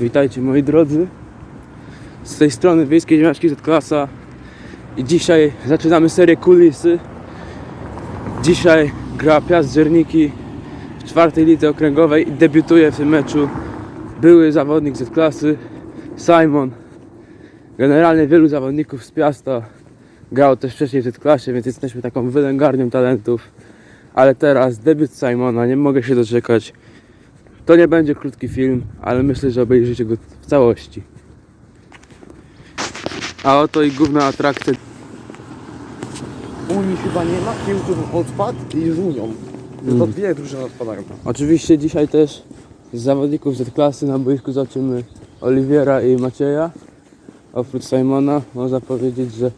Witajcie moi drodzy. Z tej strony Wiejskiej Ziemniaczki z klasa. I dzisiaj zaczynamy serię kulisy. Dzisiaj gra Piast Żerniki w czwartej lidze okręgowej i debiutuje w tym meczu były zawodnik z klasy Simon. Generalnie wielu zawodników z Piasta grało też wcześniej w klasie, więc jesteśmy taką wylęgarnią talentów. Ale teraz debiut Simona, nie mogę się doczekać. To nie będzie krótki film, ale myślę, że obejrzycie go w całości. A oto i główna atrakcja. Unii chyba nie ma, Piłków odpadł i z Unią. Mm. To dwie drużyny odpadają. Oczywiście dzisiaj też z zawodników z klasy na boisku zobaczymy Oliwiera i Macieja. Oprócz Simona można powiedzieć, że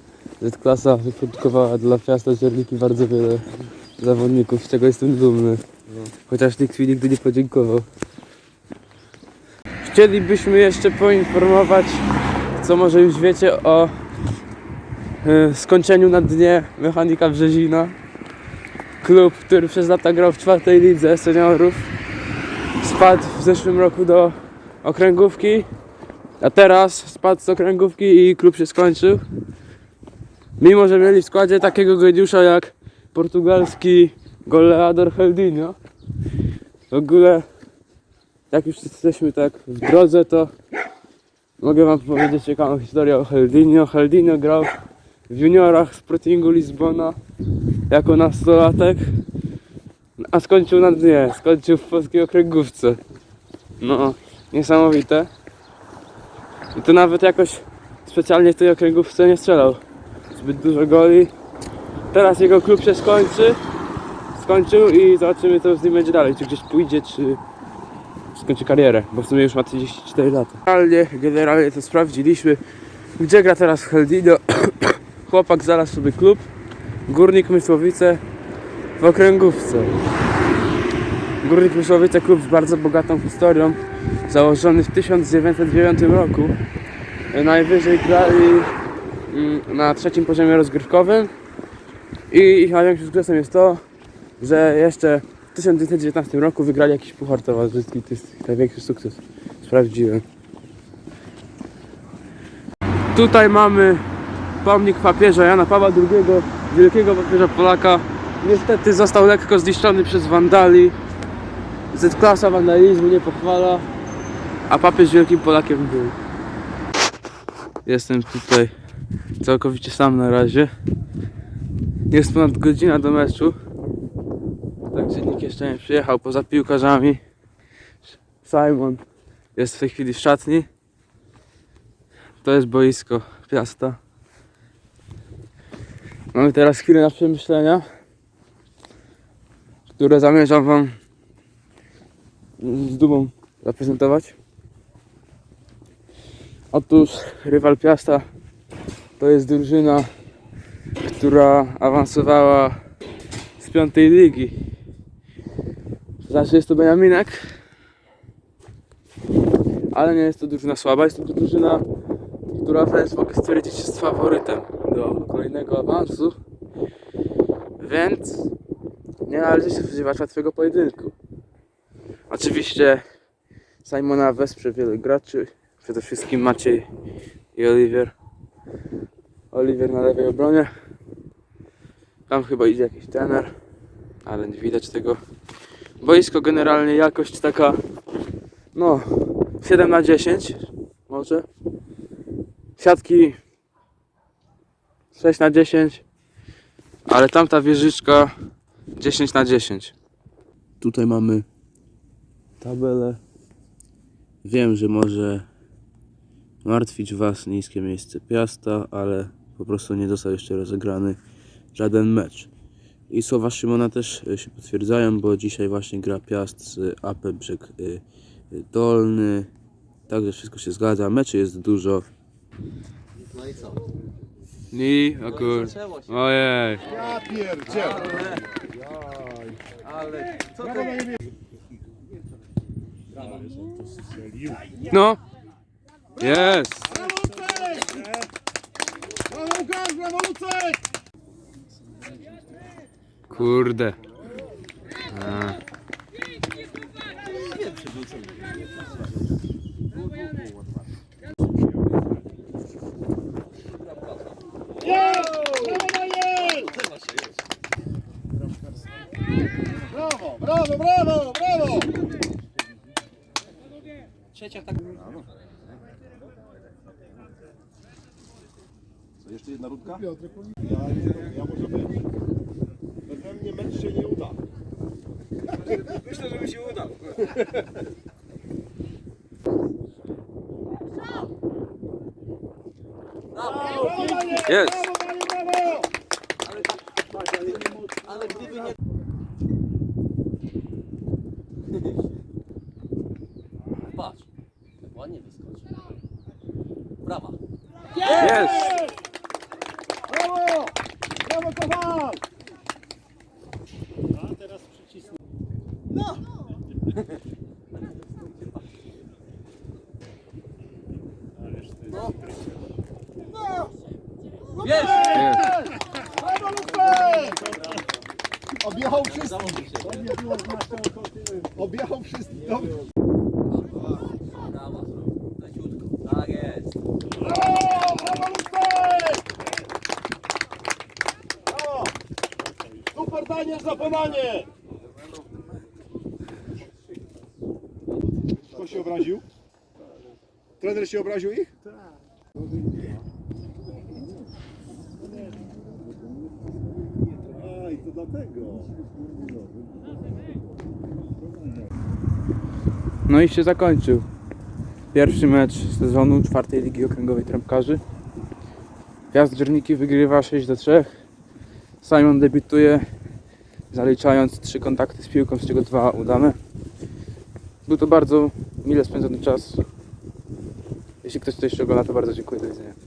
Z-klasa wyprodukowała dla Piasta Żerniki bardzo wiele zawodników, z czego jestem dumny. Chociaż nikt mi nigdy nie podziękował. Chcielibyśmy jeszcze poinformować, co może już wiecie o e, skończeniu na dnie Mechanika Brzezina. Klub, który przez lata grał w czwartej lidze seniorów, spadł w zeszłym roku do okręgówki, a teraz spadł z okręgówki i klub się skończył. Mimo, że mieli w składzie takiego geniusza jak portugalski goleador Heldinho. W ogóle, jak już jesteśmy tak w drodze, to mogę wam powiedzieć ciekawą historię o Heldinho. Heldinho grał w juniorach Sportingu Lizbona jako nastolatek, a skończył na dnie, skończył w polskiej okręgówce. No, niesamowite. I to nawet jakoś specjalnie w tej okręgówce nie strzelał zbyt dużo goli. Teraz jego klub się skończy, skończył i zobaczymy co z nim będzie dalej, czy gdzieś pójdzie, czy skończy karierę, bo w sumie już ma 34 lata. Generalnie, generalnie to sprawdziliśmy, gdzie gra teraz Heldino. Chłopak znalazł sobie klub, Górnik Mysłowice w okręgówce. Górnik Mysłowice klub z bardzo bogatą historią, założony w 1909 roku. Najwyżej grali mm, na trzecim poziomie rozgrywkowym i ich największym sukcesem jest to, że jeszcze w 1919 roku wygrali jakiś puchar towarzyski, to jest największy sukces. Sprawdziłem. Tutaj mamy pomnik papieża Jana Pawła II, wielkiego papieża Polaka. Niestety został lekko zniszczony przez wandali. Z-klasa wandalizmu nie pochwala, a papież wielkim Polakiem był. Jestem tutaj całkowicie sam na razie. Jest ponad godzina do meczu. Także nikt jeszcze nie przyjechał poza piłkarzami. Simon jest w tej chwili w szatni. To jest boisko Piasta. Mamy teraz chwilę na przemyślenia, które zamierzam Wam z dumą zaprezentować. Otóż rywal Piasta to jest drużyna, która awansowała z piątej ligi. Znaczy jest to Beniaminek, ale nie jest to drużyna słaba, jest to drużyna, która wręcz mogę stwierdzić jest faworytem do kolejnego awansu. Więc nie należy się spodziewać łatwego pojedynku. Oczywiście Simona wesprze wielu graczy, przede wszystkim Maciej i Oliwier. Oliwier na lewej obronie. Tam chyba idzie jakiś trener, ale nie widać tego. Boisko generalnie jakość taka, no 7 na 10 może. Siatki 6 na 10, ale tamta wieżyczka 10 na 10. Tutaj mamy tabelę. Wiem, że może martwić Was niskie miejsce Piasta, ale po prostu nie został jeszcze rozegrany żaden mecz. I słowa Szymona też y, się potwierdzają, bo dzisiaj właśnie gra Piast z AP Brzeg y, y, Dolny. Także wszystko się zgadza. Meczy jest dużo. No i co? I akurat. Zaczęło się. Ojej. Ja pierdzielę. Ale co to No. Jest. Brawo Łukasz, brawo Lucek! Kurde. A. Brawo, brawo, brawo, brawo! Co, jeszcze jedna rundka? Ja, ja może być. Beze mnie mecz się nie uda. Myślę, że mi się uda. Jest. Brawo, Daniel, brawo! Ale gdyby nie... Patrz, ładnie wyskoczył. Brawa. Jest! Brawo! Brawo, Kowal! Jest! Brawo, Lucek! Objechał wszystkich. Objechał wszystkich. Dobrze. Leciutko. Tak. Brawo! Brawo! Super Daniel za podanie! Kto się obraził? Trener się obraził ich? A, i to dlatego. No i się zakończył. Pierwszy mecz sezonu czwartej Ligi Okręgowej Trampkarzy. Piast wygrywa 6 do 3. Simon debiutuje zaliczając 3 kontakty z piłką, z czego 2 udane. Był to bardzo mile spędzony czas. Jeśli ktoś coś ogląda, to bardzo dziękuję. Do widzenia.